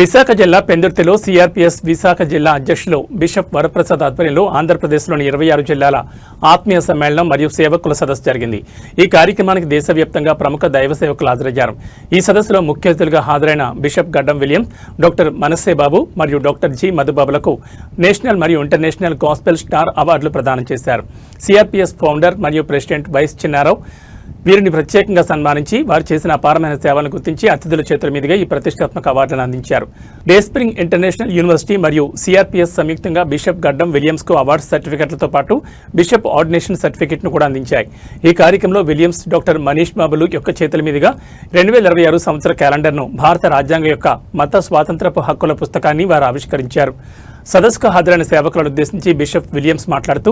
విశాఖ జిల్లా పెందుర్తిలో సిఆర్పీఎస్ విశాఖ జిల్లా అధ్యక్షులు బిషప్ వరప్రసాద్ ఆధ్వర్యంలో ఆంధ్రప్రదేశ్లోని ఇరవై ఆరు జిల్లాల ఆత్మీయ సమ్మేళనం మరియు సేవకుల సదస్సు జరిగింది. ఈ కార్యక్రమానికి దేశవ్యాప్తంగా ప్రముఖ దైవ సేవకులు హాజరయ్యారు. ఈ సదస్సులో ముఖ్య అతిథులుగా హాజరైన బిషప్ గడ్డం విలియం డాక్టర్ మనస్సే బాబు మరియు డాక్టర్ జి మధుబాబులకు నేషనల్ మరియు ఇంటర్నేషనల్ గాస్పెల్ స్టార్ అవార్డులు ప్రదానం చేశారు. సిఆర్పీఎస్ ఫౌండర్ మరియు ప్రెసిడెంట్ వైస్ చిన్నారావు వీరిని ప్రత్యేకంగా సన్మానించి వారు చేసిన అపారమైన సేవలను గుర్తించి అతిథుల చేతుల మీదుగా ఈ ప్రతిష్టాత్మక అవార్డులను అందించారు. డేస్ప్రింగ్ ఇంటర్నేషనల్ యూనివర్సిటీ మరియు సిఆర్పిఎస్ సంయుక్తంగా బిషప్ గడ్డం విలియమ్స్కు అవార్డు సర్టిఫికెట్లతో పాటు బిషప్ ఆర్డినేషన్ సర్టిఫికెట్ను కూడా అందించాయి. ఈ కార్యక్రమంలో విలియమ్స్ డాక్టర్ మనీష్ బాబులు యొక్క చేతుల మీదుగా రెండు వేల ఇరవై ఆరు సంవత్సర క్యాలెండర్ను భారత రాజ్యాంగం యొక్క మత స్వాతంత్రపు హక్కుల పుస్తకాన్ని వారు ఆవిష్కరించారు. సదస్సుకు హాజరైన సేవకులను ఉద్దేశించి బిషప్ విలియమ్స్ మాట్లాడుతూ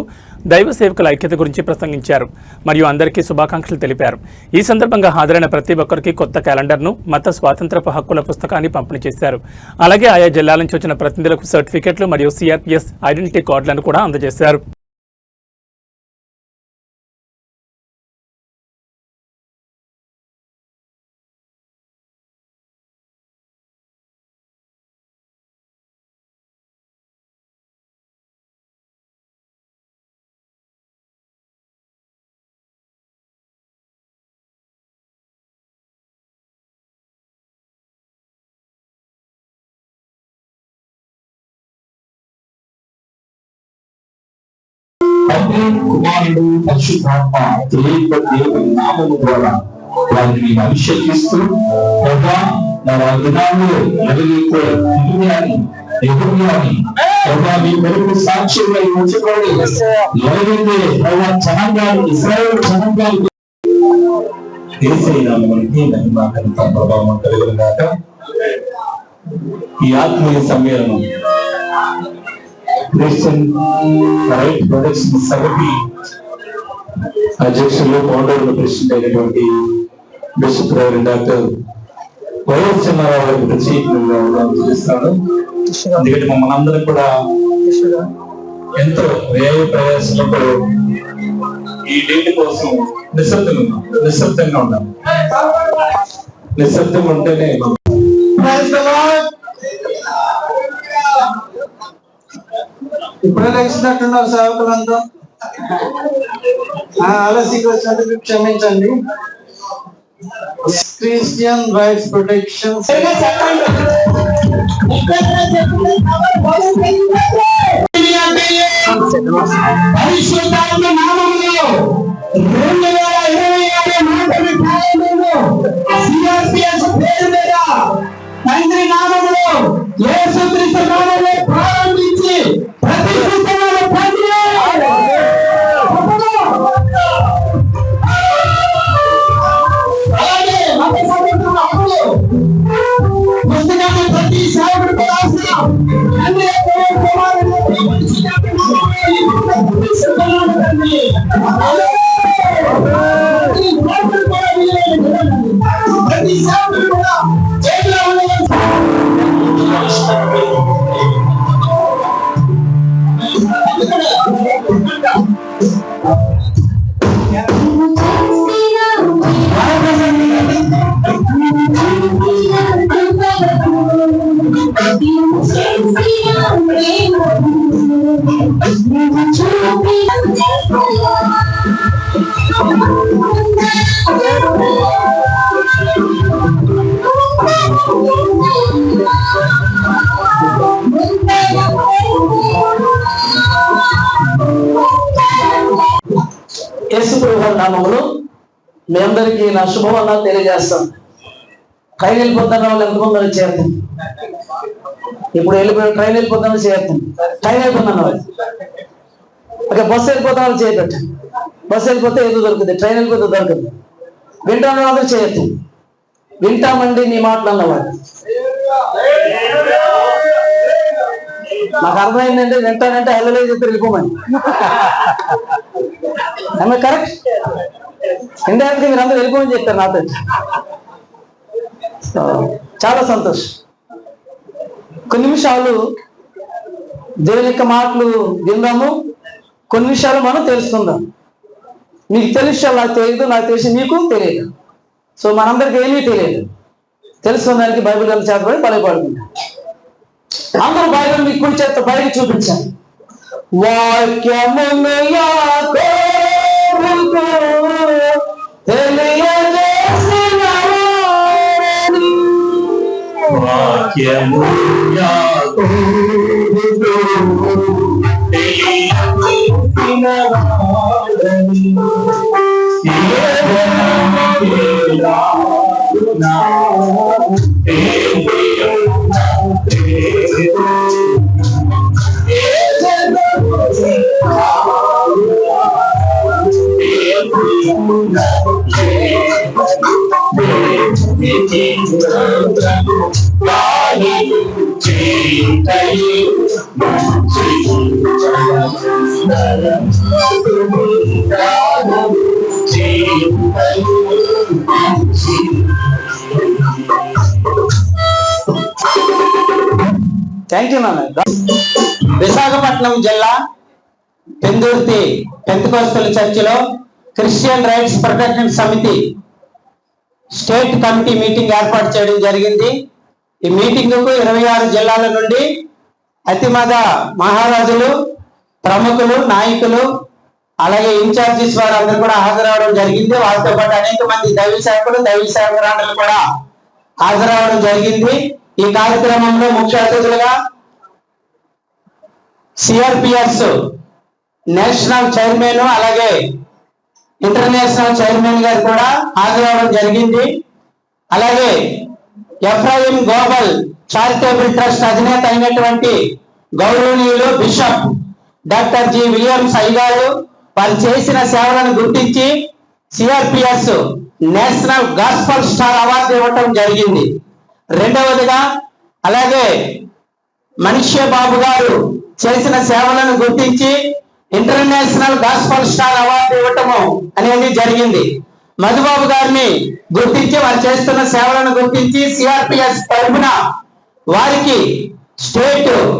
దైవ సేవకుల ఐక్యత గురించి ప్రసంగించారు మరియు అందరికీ శుభాకాంక్షలు తెలిపారు. ఈ సందర్భంగా హాజరైన ప్రతి ఒక్కరికి కొత్త క్యాలెండర్ను మత స్వాతంత్రపు హక్కుల పుస్తకాన్ని పంపిణీ చేశారు. అలాగే ఆయా జిల్లాల నుంచి వచ్చిన ప్రతినిధులకు సర్టిఫికెట్లు మరియు సిఆర్పిఎస్ ఐడెంటిటీ కార్డులను కూడా అందజేశారు. తండ్రి కుమారుడు పరిశుద్ధాత్మ తెలియక దేవుని నామము ద్వారా వారిని మేము అభిషేకిస్తూ ప్రభా నా దినాల్లో ఎదురైతే ఇర్మియాని ఎదుర్యాని ప్రభా మీ కొరకు సాక్ష్యంగా ఉంచుకోండి ఎవరైతే ప్రభా ప్రభావం ఈ ఆత్మీయ సమ్మేళనం క్రిస్టియన్ రైట్ ప్రొడక్షన్ సమితి అధ్యక్షులు ఫౌండర్ ప్రెసిడెంట్ అయినటువంటి bishop reverend doctor YS Chinnarao గారికి ప్రత్యేకంగా తెలియజేస్తాను ఎందుకంటే మమ్మల్ని అందరం కూడా ఎంతో వ్యయ ప్రయాసంతో ఈ డేట్ కోసం నిశ్శబ్దంగా నిశ్శబ్దంగా ఉన్నాం నిశ్శబ్దంగా ఉంటేనే ఇప్పుడే లేచినట్టున్నారు సేవకులంతా. ఆ, ఆలస్యంగా వచ్చినందుకు క్షమించండి. క్రిస్టియన్ రైట్స్ ప్రొటెక్షన్ పరిశుద్ధాత్మ నామములో రెండు వేల ఇరవై ఆరు మాటలు కాయములు సిఆర్పిఎస్ అలాగే మత సంబంధం అప్పులు పుస్తకాన్ని ప్రతి సేవకుడు కూడా అవసరం తండ్రి యొక్క కుమారుడు దేవుని చిన్నప్పుడు ఈ పుస్తకం సిద్ధంగా తండ్రి ప్రతి సేవకుడు కూడా వీలైన ప్రతి సేవకుడు కూడా చేతిలో యేసు ప్రభు నామములు మీ అందరికీ నా శుభవన్న తెలియజేస్తాం. ట్రైన్ వెళ్ళిపోతున్న వాళ్ళు ఎంతమంది ఉన్నారు చేరుతాం? ఇప్పుడు వెళ్ళిపోయిన ట్రైన్ వెళ్ళిపోతున్న చేరుతాం? ట్రైన్ వెళ్ళిపోతున్న వాళ్ళు ఓకే బస్సు వెళ్ళిపోతున్న వాళ్ళు చేయబెట్ట బస్సు వెళ్ళిపోతే ఏదో దొరుకుతుంది ట్రైన్ వెళ్ళిపోతే దొరకదు వింటాను వాళ్ళు చేయొద్దు. వింటామండి నీ మాటలు నాకు అర్థమైందంటే వింటానంటే హెల్లలే చెప్పి వెళ్ళిపోమని. ఆమె కరెక్ట్ ఇండైరెక్ట్ మీరు అందరూ వెళ్ళిపోమని చెప్తారు నాతో. చాలా సంతోషం. కొన్ని నిమిషాలు దేవుని యొక్క మాటలు విందాము. కొన్ని నిమిషాలు మనం తెలుసుకుందాం. మీకు తెలిసి నాకు తెలియదు నాకు తెలిసి మీకు తెలియదు. సో మనందరికి ఏమీ తెలియదు. తెలుసుకున్న దానికి బైబిల్ అంత చేతపడి బలపడుతుంది అందరూ బైబిల్ మీకు కుడి చేత బయట చూపించాలి వాక్యమునయా వాక్యము యాకోబుకు తెలియజేసిన ఏదైనా నా దేవుని పేరు. థ్యాంక్ యూ నాన్న విశాఖపట్నం జిల్లా పెందుర్తి పెంతుకోస్తల చర్చిలో క్రిస్టియన్ రైట్స్ ప్రొటెక్షన్ సమితి స్టేట్ కమిటీ మీటింగ్ ఏర్పాటు చేయడం జరిగింది. ఈ మీటింగ్కు ఇరవై ఆరు జిల్లాల నుండి అతిమద మహారాజులు ప్రముఖులు నాయకులు అలాగే ఇన్ఛార్జెస్ వారందరూ కూడా హాజరవడం జరిగింది. వారితో పాటు అనేక మంది దైవ సేవకులు దైవ సేవకురాండలు కూడా హాజరవడం జరిగింది. ఈ కార్యక్రమంలో ముఖ్య అతిథులుగా సిఆర్పిఎస్ నేషనల్ చైర్మన్ అలాగే ఇంటర్నేషనల్ చైర్మన్ గారు కూడా హాజరవడం జరిగింది. అలాగే ఎఫ్రాయిం గ్లోబల్ చారిటబుల్ ట్రస్ట్ అధినేత అయినటువంటి గౌరవనీయులు బిషప్ డాక్టర్ జి విలియమ్స్ అయ్యగారు వారు చేసిన సేవలను గుర్తించి CRPS national gospel star award ఇవ్వటం జరిగింది. రెండవదిగా అలాగే మనిషే బాబు గారు చేసిన సేవలను గుర్తించి ఇంటర్నేషనల్ గాస్పల్ స్టార్ అవార్డు ఇవ్వటము అనేది జరిగింది. మధుబాబు గారిని గుర్తించి వారు చేస్తున్న సేవలను గుర్తించి సిఆర్పిఎస్ తరఫున వారికి స్టేట్